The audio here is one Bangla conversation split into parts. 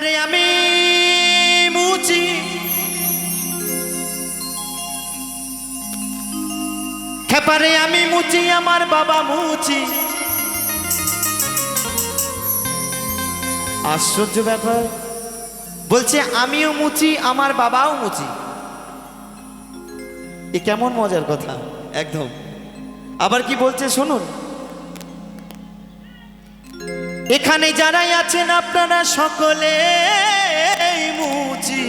খেপারে আমি মুচি খেপারে আমি মুচি আমার বাবা মুচি আশ্চর্য ব্যাপার। বলছে, আমিও মুচি আমার বাবাও মুচি এ কেমন মজার কথা, একদম। আবার কি বলছে, শুনুন। এখানে যারাই আছেন আপনারা সকলে মুচি।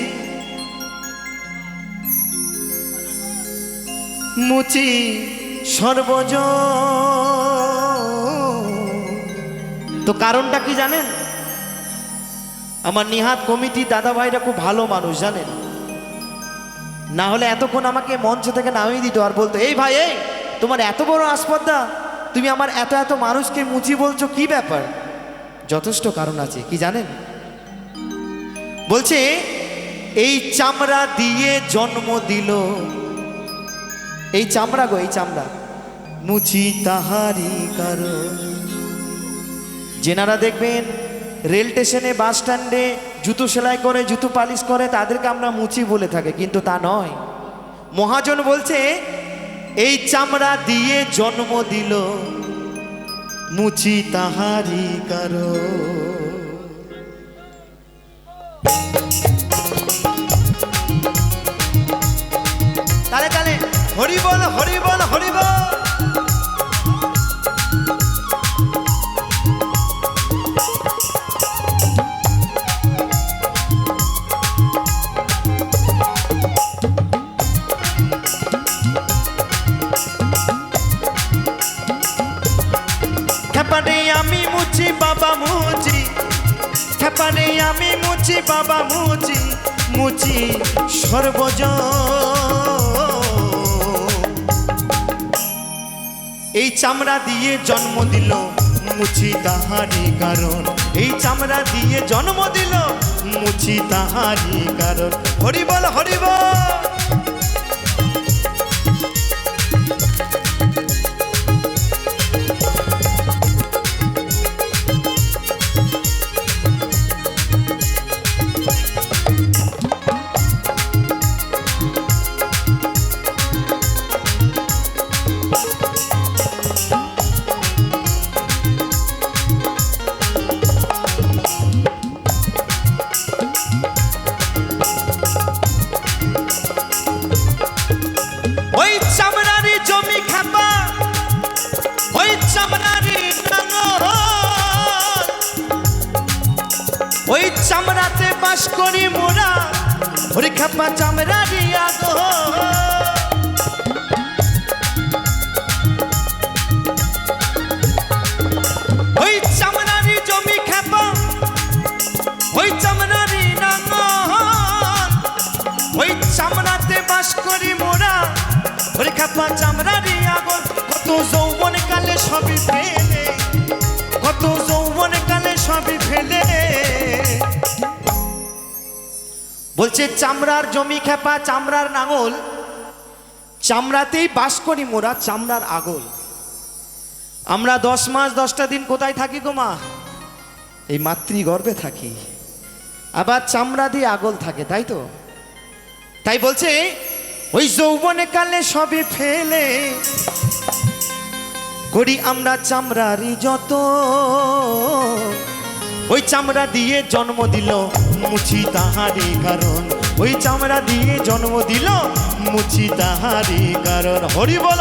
মুচি সর্বজ। তো কারণটা কি জানেন? আমার নিহাত কমিটি দাদা ভাইরা খুব ভালো মানুষ, জানেন? না হলে এতক্ষণ আমাকে মঞ্চ থেকে নামিয়ে দিত আর বলতো, এই ভাই, এই, তোমার এত বড় আসপদ্দা, তুমি আমার এত এত মানুষকে মুচি বলছো, কি ব্যাপার? যথেষ্ট কারণ আছে, কি জানেন? বলছে, এই চামড়া দিয়ে জন্ম দিল। এই চামড়া গো, এই চামড়া। মুচি তাহারি কারণ। যেনারা দেখবেন, রেল স্টেশনে বাস স্ট্যান্ডে জুতো সেলাই করে, জুতো পালিশ করে, তাদেরকে আমরা মুচি বলে থাকি, কিন্তু তা নয়। মহাজন বলছে, এই চামড়া দিয়ে জন্ম দিল। মুচি তাহারি কারও। তালে তালে হরিবল হরিবল হরি খেপানে আমি মুচি বাবা মুচি খেপানে আমি মুচি বাবা মুচি মুচি সর্বজ এই চামড়া দিয়ে জন্ম দিল মুচি তাহারি কারণ। এই চামড়া দিয়ে জন্ম দিল মুচি তাহারি কারণ। হরি বল। খাপা চামড়ারি আগো ওই চামড়ারি জমি খাপা ওই চামড়ারি নাঙল ওই চামড়াতে বাস করি মোরা, ওরে খাপা চামড়ারি আগর। কত যৌবন কালে সবই ফেলে কত বলছে, চামড়ার জমি খেপা, চামড়ার নাঙল। চামড়াতেই বাস করি মোরা, চামড়ার আগল। আমরা দশ মাস, দশটা দিন কোথায় থাকি গো মা? এই মাতৃগর্ভে থাকি। আবার চামড়া দিয়ে আগল থাকে, তাই তো? তাই বলছে, ওই যৌবনে কালে সবে ফেলে করি আমরা চামড়ারি যত ওই চামড়া দিয়ে জন্ম দিল মুছি তাহারি কারণ। ওই চামড়া দিয়ে জন্ম দিল মুছি তাহারি কারণ। হরি বল!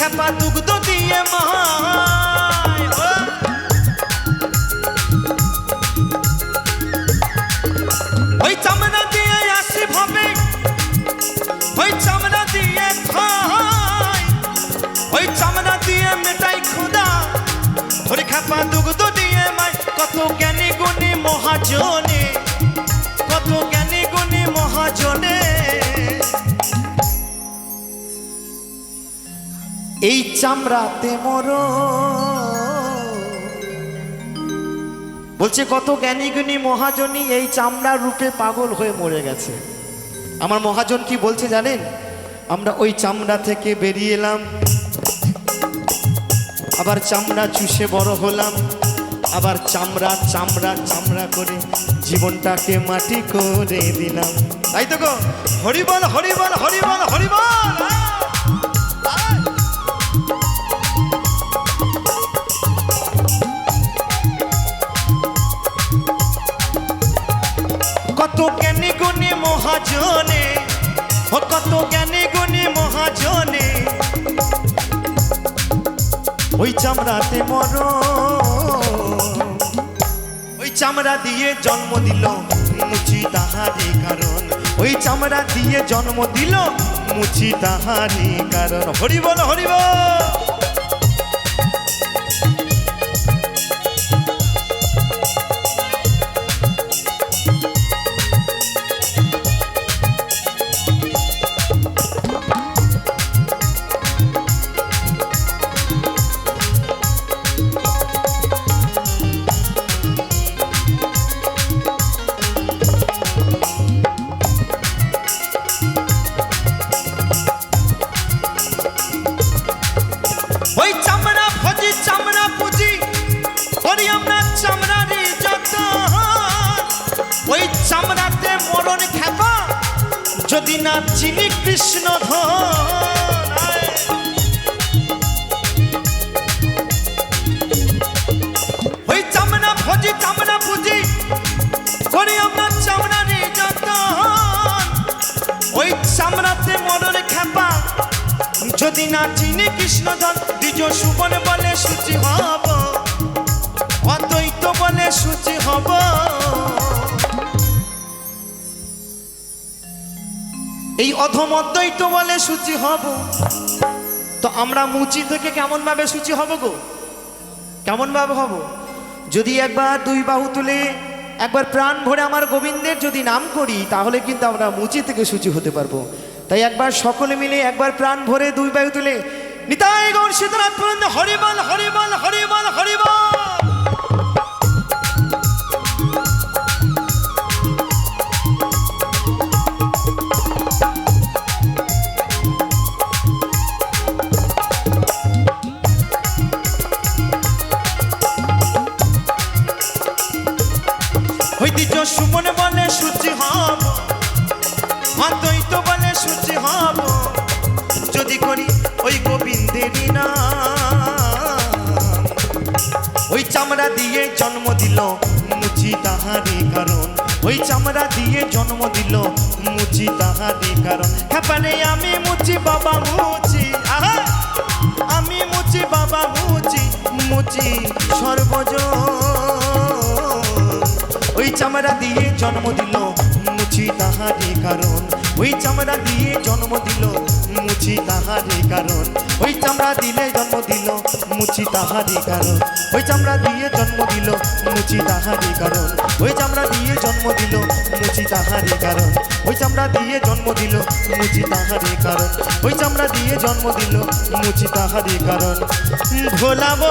খেপা দুগ্ধ দিয়ে মাই এই চামড়াতে মর বলছে, কত জ্ঞানী গুণী মহাজনী এই চামড়ার রূপে পাগল হয়ে মরে গেছে। আমার মহাজন কি বলছে জানেন? আমরা ওই চামড়া থেকে বেরিয়ে এলাম, আবার চামড়া চুষে বড় হলাম, আবার চামড়া চামড়া চামড়া করে জীবনটাকে মাটি করে দিলাম। তাই তো গো হরিবল হরিবল হরিবল হরিবল! কত জ্ঞানী গুণী মহাজনে, ও কত জ্ঞানী গুণী মহাজনে। ওই চামড়াতে মর ওই চামড়া দিয়ে জন্ম দিল মুচি তাহারি কারণ। ওই চামড়া দিয়ে জন্ম দিল মুচি তাহারি কারণ। হরি বল! যদি না চিনি কৃষ্ণ। ওই চামড়া ভজি, চামড়া পুজি, করি আমরা চামড়ারি যত ওই চামড়াতে মরণ খেপা, যদি না চিনি কৃষ্ণধন দ্বিজ সুবন বলে সূচি হব। অদ্বৈত বলে সূচি হব। এই অধম অদ্বৈত বলে সূচি হব। তো আমরা মুচি থেকে কেমন ভাবে সূচি হব গো? কেমন ভাবে হব? যদি একবার দুই বাহু তুলে একবার প্রাণ ভরে আমার গোবিন্দের যদি নাম করি, তাহলে কিন্তু আমরা মুচি থেকে সূচি হতে পারব। তাই একবার সকলে মিলে একবার প্রাণ ভরে দুই বাহু তুলে, নিতাই গৌর পর্যন্ত হরিবল হরিবল হরিবল হরিবল! অদ্বৈত বলে সূচি হব। যদি করি ওই গোবিন্দেরই নাম ওই চামড়া দিয়ে জন্ম দিল, মুচি তাহারি কারণ। ওই চামড়া দিয়ে জন্ম দিল, মুচি তাহারি কারণ। হ্যাপানে আমি মুচি, বাবা মুচি আমি মুচি, বাবা মুচি মুচি সর্বজ ওই চামড়া দিয়ে জন্ম দিল মুচি তাহারি কারণ। ওই চামড়া দিয়ে জন্ম দিল মুচি তাহারি কারণ। ওই চামড়া দিলে জন্ম দিল মুচি তাহারি কারণ। ওই চামড়া দিয়ে জন্ম দিল মুচি তাহারি কারণ। ওই চামড়া দিয়ে জন্ম দিল মুচি তাহারি কারণ। ওই চামড়া দিয়ে জন্ম দিল মুচি তাহারি কারণ। ওই চামড়া দিয়ে জন্ম দিল মুচি তাহারি কারণ। ভোলাবো